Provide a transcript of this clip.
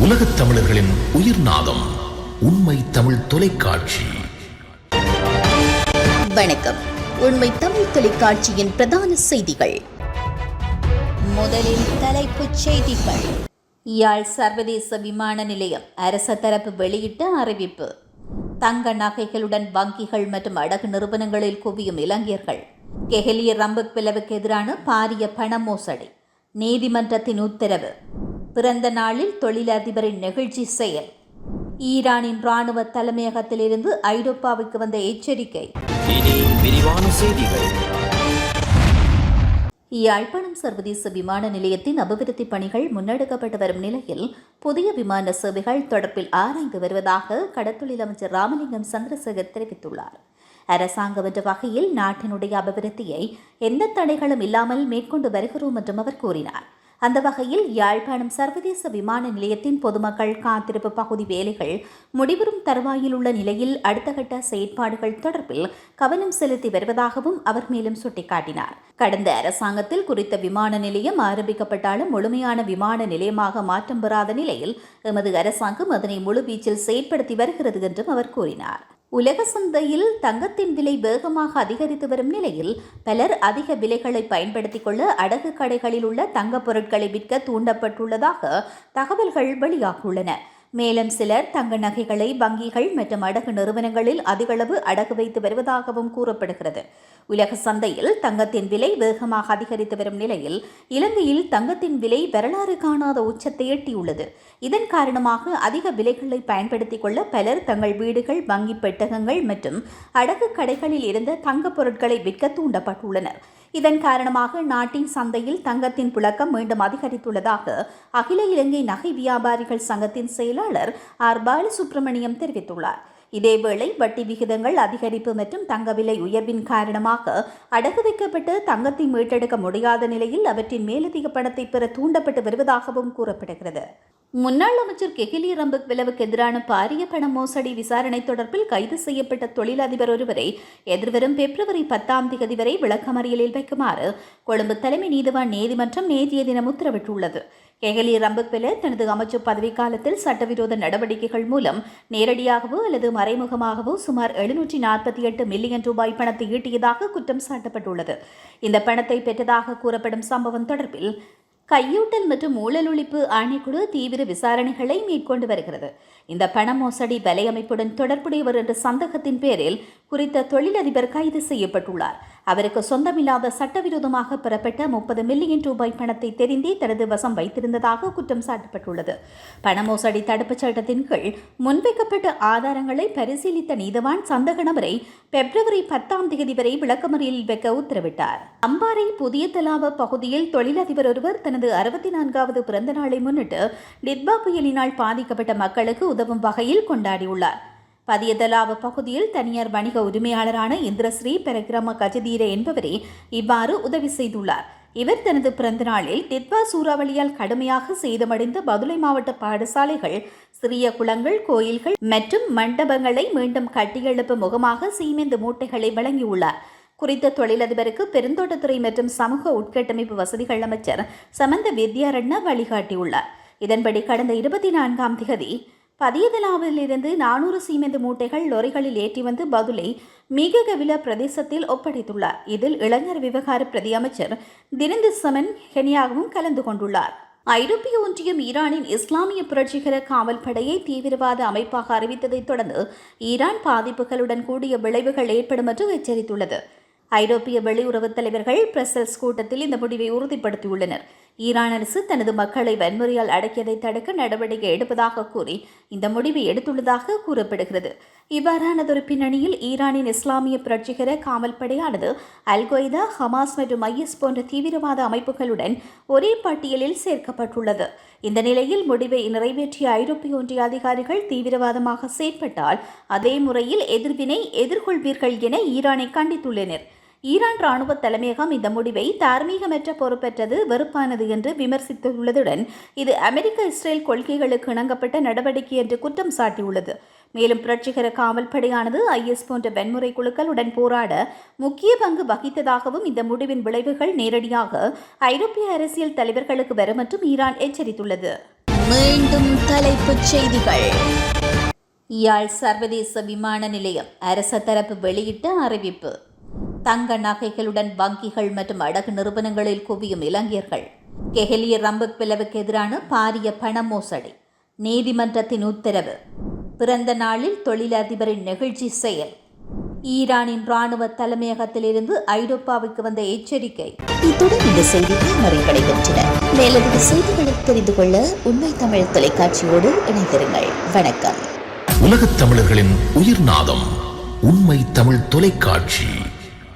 உலகத் தமிழர்களின் உயிர் நாதம் உண்மை தமிழ் தொலைக்காட்சி. வணக்கம். உண்மை தமிழ் தொலைக்காட்சியின் பிரதான செய்திகள். முதலில் தலைப்புச் செய்திகள். யாழ் சர்வதேச விமான நிலையம் அரச தரப்பு வெளியிட்ட அறிவிப்பு. தங்க நகைகளுடன் வங்கிகள் மற்றும் அடகு நிறுவனங்களில் குவியும் இளைஞர்கள். கெஹலிய ரம்பக் பிளவுக்கு எதிரான பாரிய பண மோசடி. நீதிமன்றத்தின் உத்தரவு. பிறந்த நாளில் தொழிலதிபரின் நெகிழ்ச்சி செயல். ஈரானின் ராணுவ தலைமையகத்திலிருந்து ஐரோப்பாவுக்கு வந்த எச்சரிக்கை. விரிவான செய்திகள். யாழ்ப்பாணம் சர்வதேச விமான நிலையத்தின் அபிவிருத்தி பணிகள் முன்னெடுக்கப்பட்டு வரும் நிலையில் புதிய விமான சேவைகள் தொடர்பில் ஆராய்ந்து வருவதாக கடத்தொழில் அமைச்சர் ராமலிங்கம் சந்திரசேகர் தெரிவித்துள்ளார். அரசாங்கம் என்ற வகையில் நாட்டினுடைய அபிவிருத்தியை எந்த தடைகளும் இல்லாமல் மேற்கொண்டு வருகிறோம் என்றும் அவர் கூறினார். அந்த வகையில் யாழ்ப்பாணம் சர்வதேச விமான நிலையத்தின் பொதுமக்கள் காத்திருப்பு பகுதி வேலைகள் முடிவரும் தருவாயில் உள்ள நிலையில் அடுத்த கட்ட செயற்பாடுகள் தொடர்பில் கவனம் செலுத்தி வருவதாகவும் அவர் மேலும் சுட்டிக்காட்டினார். கடந்த அரசாங்கத்தில் குறித்த விமான நிலையம் ஆரம்பிக்கப்பட்டாலும் முழுமையான விமான நிலையமாக மாற்றம் பெறாத நிலையில் எமது அரசாங்கம் அதனை முழுவீச்சில் செயற்படுத்தி வருகிறது என்றும் அவர் கூறினார். உலக சந்தையில் தங்கத்தின் விலை வேகமாக அதிகரித்து வரும் நிலையில் பலர் அதிக விலைகளை பயன்படுத்திக் கொள்ள அடகு கடைகளில் உள்ள தங்கப் பொருட்களை விற்க தூண்டப்பட்டுள்ளதாக தகவல்கள் வெளியாகியுள்ளன. மேலும் சிலர் தங்க நகைகளை வங்கிகள் மற்றும் அடகு நிறுவனங்களில் அதிகளவு அடகு வைத்து வருவதாகவும் கூறப்படுகிறது. உலக சந்தையில் தங்கத்தின் விலை வேகமாக அதிகரித்து வரும் நிலையில் இலங்கையில் தங்கத்தின் விலை வரலாறு காணாத உச்சத்தை எட்டியுள்ளது. இதன் காரணமாக அதிக விலைகளை பயன்படுத்திக் கொள்ள பலர் தங்கள் வீடுகள் வங்கி பெட்டகங்கள் மற்றும் அடகு கடைகளில் இருந்த தங்கப் பொருட்களை விற்க தூண்டப்பட்டுள்ளனர். இதன் காரணமாக நாட்டின் சந்தையில் தங்கத்தின் புழக்கம் மீண்டும் அதிகரித்துள்ளதாக அகில இலங்கை நகை வியாபாரிகள் சங்கத்தின் செயலாளர் ஆர் பாலசுப்ரமணியம் தெரிவித்துள்ளார். இதேவேளை வட்டி விகிதங்கள் அதிகரிப்பு மற்றும் தங்க விலை உயர்வின் காரணமாக அடகு வைக்கப்பட்டு தங்கத்தை மீட்டெடுக்க முடியாத நிலையில் அவற்றின் மேலதிக பணத்தை பெற தூண்டப்பட்டு வருவதாகவும் கூறப்படுகிறது. முன்னாள் அமைச்சர் கெகிலி ரம்பக் விலவுக்கு எதிரான பாரிய பண மோசடி விசாரணை தொடர்பில் கைது செய்யப்பட்ட தொழிலதிபர் ஒருவரை எதிர்வரும் பிப்ரவரி பத்தாம் தேதி வரை விளக்கமறியலில் வைக்குமாறு கொழும்பு தலைமை நீதிவான் நீதிமன்றம் நேற்றைய தினம் உத்தரவிட்டுள்ளது. கெகலி ரம்பக்வெல தனது அமைச்சர் பதவிக்காலத்தில் சட்டவிரோத நடவடிக்கைகள் மூலம் நேரடியாகவோ அல்லது மறைமுகமாகவோ சுமார் எழுநூற்றி நாற்பத்தி எட்டு மில்லியன் ரூபாய் பணத்தை ஈட்டியதாக குற்றம் சாட்டப்பட்டுள்ளது. இந்த பணத்தை பெற்றதாக கூறப்படும் சம்பவம் தொடர்பில் கையூட்டல் மற்றும் ஊழல் ஒழிப்பு ஆணைக்குழு தீவிர விசாரணைகளை மேற்கொண்டு வருகிறது. இந்த பண மோசடி வலையமைப்புடன் தொடர்புடையவர் என்ற சந்தேகத்தின் பேரில் குறித்த தொழிலதிபர் கைது செய்யப்பட்டுள்ளார். அவருக்கு சொந்தமில்லாத சட்டவிரோதமாக பெறப்பட்ட முப்பது மில்லியன் ரூபாய் பணத்தை தெரிந்தே தனது வசம் வைத்திருந்ததாக குற்றம் சாட்டப்பட்டுள்ளது. பண மோசடி தடுப்புச் சட்டத்தின் கீழ் முன்வைக்கப்பட்ட ஆதாரங்களை பரிசீலித்த நீதவான் சந்தக நபரை பிப்ரவரி பத்தாம் தேதி வரை விளக்கமறியில் வைக்க உத்தரவிட்டார். அம்பாறை புதிய தலாவ பகுதியில் தொழிலதிபர் ஒருவர் தனது அறுபத்தி நான்காவது பிறந்த நாளை முன்னிட்டு டிட்பா புயலினால் பாதிக்கப்பட்ட மக்களுக்கு உதவும் வகையில் கொண்டாடியுள்ளார். பதியதலாவ பகுதியில் தனியார் வணிக உரிமையாளரான இந்திரஸ்ரீ பெரகிரம கஜதீர என்பவரே இவ்வாறு உதவி செய்துள்ளார். இவர் தனது பிறந்த நாளில் டிட்வா சூறாவளியால் கடுமையாக சேதமடைந்த பதுளை மாவட்ட பாடசாலைகள் சிறிய குளங்கள் கோயில்கள் மற்றும் மண்டபங்களை மீண்டும் கட்டியெழுப்பு முகமாக சீமெந்து மூட்டைகளை வழங்கியுள்ளார். குறித்த தொழிலதிபருக்கு பெருந்தோட்டத்துறை மற்றும் சமூக உட்கட்டமைப்பு வசதிகள் அமைச்சர் சமந்த வித்யாரண்ணா வழிகாட்டியுள்ளார். இதன்படி கடந்த இருபத்தி நான்காம் திகதி பதியதலாவிலிருந்து நானூறு சீமெந்து மூட்டைகள் லொரிகளில் ஏற்றி வந்து பதுலை மிக கவில பிரதேசத்தில் ஒப்படைத்துள்ளார். இதில் இளைஞர் விவகார பிரதி அமைச்சர் திரிந்து சமன் ஹெனியாகவும் கலந்து கொண்டுள்ளார். ஐரோப்பிய ஒன்றியம் ஈரானின் இஸ்லாமிய புரட்சிகர காவல் படையை தீவிரவாத அமைப்பாக அறிவித்ததைத் தொடர்ந்து ஈரான் பாதிப்புகளுடன் கூடிய விளைவுகள் ஏற்படும் என்று எச்சரித்துள்ளது. ஐரோப்பிய வெளியுறவுத் தலைவர்கள் பிரசல்ஸ் கூட்டத்தில் இந்த முடிவை உறுதிப்படுத்தியுள்ளனர். ஈரான் அரசு தனது மக்களை வன்முறையால் அடக்கியதை தடுக்க நடவடிக்கை எடுப்பதாக கூறி இந்த முடிவை எடுத்துள்ளதாக கூறப்படுகிறது. இவ்வாறானதொரு பின்னணியில் ஈரானின் இஸ்லாமிய புரட்சிகர காவல் படையானது அல்கொய்தா ஹமாஸ் மற்றும் ஐஎஸ் போன்ற தீவிரவாத அமைப்புகளுடன் ஒரே பட்டியலில் சேர்க்கப்பட்டுள்ளது. இந்த நிலையில் முடிவை நிறைவேற்றிய ஐரோப்பிய ஒன்றிய அதிகாரிகள் தீவிரவாதமாக செயற்பட்டால் அதே முறையில் எதிர்வினை எதிர்கொள்வீர்கள் என ஈரானை கண்டித்துள்ளனர். ஈரான் ராணுவ தலைமையகம் இந்த முடிவை தார்மீகமற்ற பொறுப்பற்றது வெறுப்பானது என்று விமர்சித்துள்ளதுடன் இது அமெரிக்க இஸ்ரேல் கொள்கைகளுக்கு இணங்கப்பட்ட நடவடிக்கை என்று குற்றம் சாட்டியுள்ளது. மேலும் புரட்சிகர காவல் படையானது ஐஎஸ் போன்ற வன்முறை குழுக்களுடன் போராட முக்கிய பங்கு வகித்ததாகவும் இந்த முடிவின் விளைவுகள் நேரடியாக ஐரோப்பிய அரசியல் தலைவர்களுக்கு வரும் என்றும் ஈரான் எச்சரித்துள்ளது. மீண்டும் தலைப்புச் செய்திகள். யாழ் சர்வதேச விமான நிலையம் அரச தரப்பு வெளியிட்ட அறிவிப்பு. தங்க நகைகளுடன் வங்கிகள் மற்றும் அடகு நிறுவனங்களில் குவியும் இளைஞர்கள் கெஹலிய ரம்புக் பிளவுக்கு எதிரான பாரிய பண மோசடி. நீதிமன்றத்தின் உத்தரவு. பிறந்த நாளில் தொழிலதிபரின் நெகிழ்ச்சி செயல். ஈரானின் ராணுவ தலைமையகத்திலிருந்து ஐரோப்பாவுக்கு வந்த எச்சரிக்கை. இத்துடன் இந்த செய்திகள் நிறைவடைகின்றன. மேலதிக செய்திகளை தெரிந்து கொள்ள உண்மை தமிழ் தொலைக்காட்சியோடு இணைந்திருங்கள். வணக்கம். உலகத் தமிழர்களின் உயிர்நாதம் உண்மை தமிழ் தொலைக்காட்சி.